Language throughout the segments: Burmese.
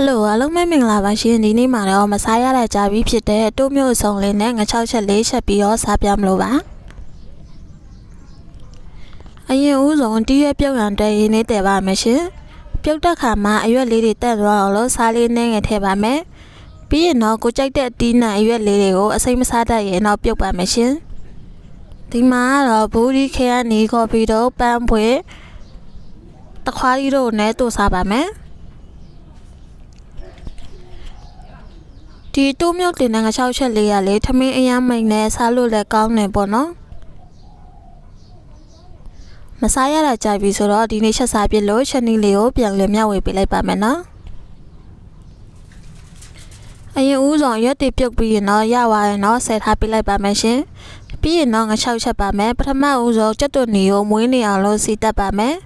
ဟယ်လိုအားလုံးပဲမင်္ဂလာပါရှင်ဒီနေ့မှာတော့မစားရတဲ့ကြာပြီးဖြစ်တဲ့တိုးမျိုးစုံလေးနဲ့ငါ6ချက်လေးချက်ပြီးတော့စားပြမလို့ပါအရင်ဦးဆုံးတီးရွက်ပြုတ်ရန်တဲ့ရင်းလေးတည်ပါမယ်ရှင်ပြုတ်တဲ့ခါမှာအရွက်လေးတွေတက်သွားအောင်လို့စားလေးနဲ့ငယ်ထည့်ပါမယ်ပြီးရင်တော့ကိုကြိုက်တဲ့အတီးနဲ့အရွက်လေးတွေကိုအစိမ့်မစားတတ်ရင်တော့ပြုတ်ပါမယ်ရှင်ဒီမှာကတော့ဘူဒီခဲရနီကော်ဖီတို့ပန်းပွေတခွားကြီးတို့နဲ့တို့စားပါမယ် ဒီတိုးမြုပ်တင်တဲ့ငါ6ချက်လေးရလေထမင်းအရမ်းမိန်နဲ့စားလို့လည်းကောင်းတယ်ပေါ့နော်မစားရတာကြိုက်ပြီဆိုတော့ဒီနေ့ချက်စားပြစ်လို့ချက်နီးလေးကိုပြန်လည်မျှဝေပေးလိုက်ပါမယ်နော်အရင်ဦးဆောင်ရွက်တည်ပြုတ်ပြီးရင်တော့ရပါရင်တော့ဆယ်ထားပေးလိုက်ပါမယ်ရှင်ပြီးရင်တော့ငါ6ချက်ပါမယ်ပထမဦးဆုံးကြက်သွန်နီကိုမွေးနေအောင်လို့စီတက်ပါမယ်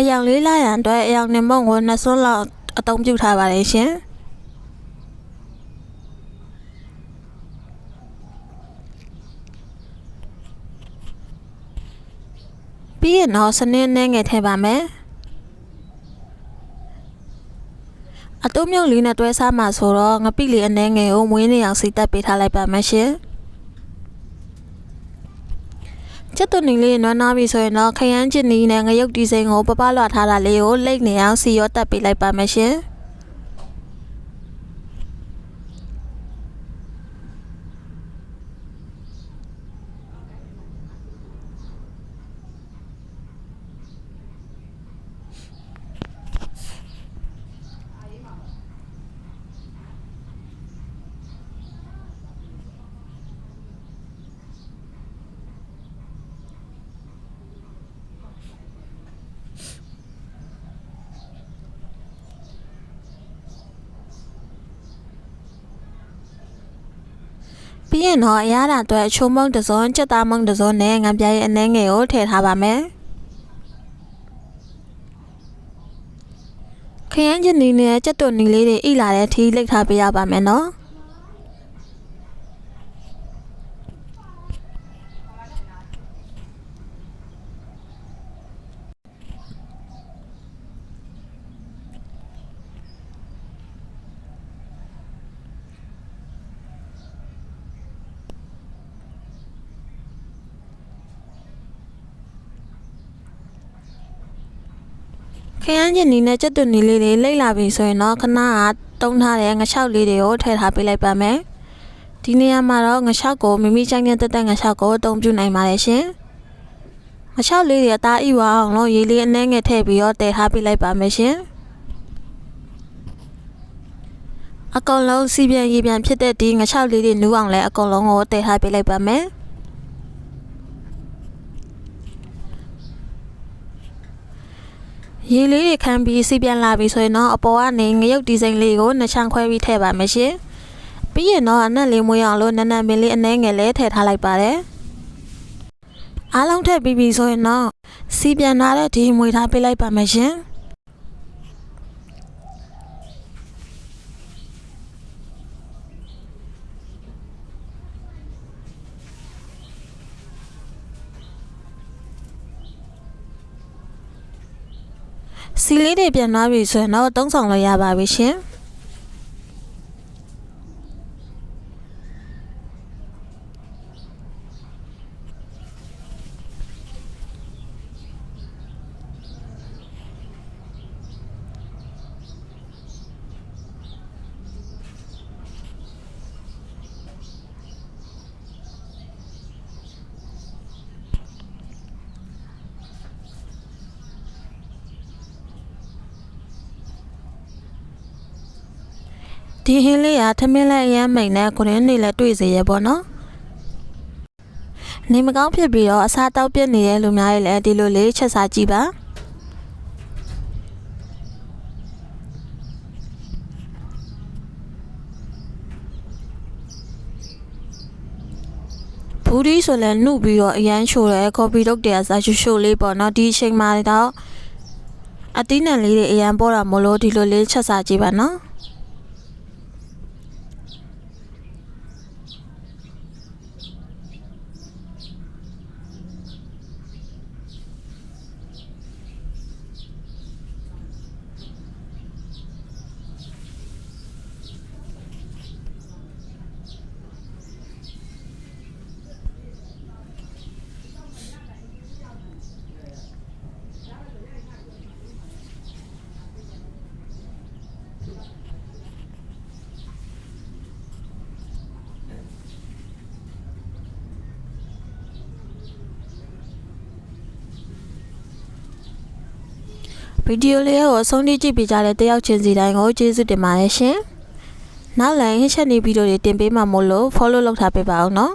အယောင်လေးလာရန်အတွက်အယောင်နှမုံကိုနှစ်စွန်းလောက်အသုံးပြုထားပါတယ်ရှင်ပြီးရင်တော့စနင်းနဲ့ငယ်ထည့်ပါမယ်အတုံးမြုပ်လေးနဲ့တွဲစားမှာဆိုတော့ငပိလေးအနှဲငယ်ကိုမွေးနေအောင်စီတက်ပေးထားလိုက်ပါမယ်ရှင် ချက်သွန်နေလေးနွမ်းနာပြီဆိုရင်တော့ခရမ်းချစ်နီးနဲ့ငရုတ်ဒီဇိန်ကိုပပလွှတ်ထားတာလေးကိုလိတ်နေအောင်စီရောတက်ပေးလိုက်ပါမယ်ရှင် ပြီးရင်တော့အရသာအတွက်အချိုးမုံတစ်စုံချက်သားမုံတစ်စုံနဲ့ငံပြားရဲ့အနှဲငယ်ကိုထည့်ထားပါမယ်ခရမ်းချင်နီနဲ့ကြက်သွန်နီလေးတွေဣလာတဲ့အထိလိတ်ထားပေးရပါမယ်နော် ရမ်းချင်နီနဲ့ကြက်သွန်နီလေးတွေလိတ်လာပြီဆိုရင်တော့ခဏကတုံးထားတဲ့ငချောက်လေးတွေကိုထည့်ထားပေးလိုက်ပါမယ်ဒီနေရာမှာတော့ငချောက်ကိုမိမိကြိုက်တဲ့တက်တက်ငချောက်ကိုအသုံးပြုနိုင်ပါတယ်ရှင်ငချောက်လေးတွေအသားအိဝအောင်လို့ရေလေးအနှဲငယ်ထည့်ပြီးတော့တည်ထားပေးလိုက်ပါမယ်ရှင်အကောင်လုံးစီပြန်ရေပြန်ဖြစ်တဲ့ဒီငချောက်လေးတွေနူးအောင်လဲအကောင်လုံးကိုတည်ထားပေးလိုက်ပါမယ် ရေလေးတွေခမ်းပြီးစီပြန်လာပြီဆိုရင်တော့အပေါ်ကနေငရုတ်ဒီဇိုင်းလေးကိုနှစ်ချမ်းခွဲပြီးထည့်ပါမယ်ရှင်ပြီးရင်တော့အနက်လေးမွေးအောင်လို့နက်နက်မင်းလေးအနှဲငယ်လေးထည့်ထားလိုက်ပါတယ်အားလုံးထည့်ပြီးပြီဆိုရင်တော့စီပြန်လာတဲ့ဒီမွေထားပေးလိုက်ပါမယ်ရှင် စီလေးတွေပြန်သွားပြီဆိုရင်တော့သုံးဆောင်လို့ရပါပြီရှင် ဒီဟင်းလေးကထမင်းလက်အရမ်းမိန်နဲ့ကိုရင်းနေလည်းတွေ့စေရပေါ့နော်နေမကောင်းဖြစ်ပြီးတော့အစားတောက်ပြစ်နေတဲ့လူများရဲ့လည်းဒီလိုလေးချက်စားကြည့်ပါဘူးဒီဆိုလည်းနှုတ်ပြီးတော့အရန်ချိုတယ်ကော်ဖီလုပ်တယ်အစားချိုချိုလေးပေါ့နော်ဒီအချိန်မှာတော့အသီးနှံလေးတွေအရန်ပေါ်တာမလို့ဒီလိုလေးချက်စားကြည့်ပါနော် ဗီဒီယိုလေးကိုအဆုံးထိကြည့်ပေးကြတဲ့တယောက်ချင်းစီတိုင်းကိုကျေးဇူးတင်ပါတယ်ရှင်နောက်လည်းဟင်းချက်နေဗီဒီယိုတွေတင်ပေးမှာမို့လို့ follow လုပ်ထားပေးပါအောင်နော်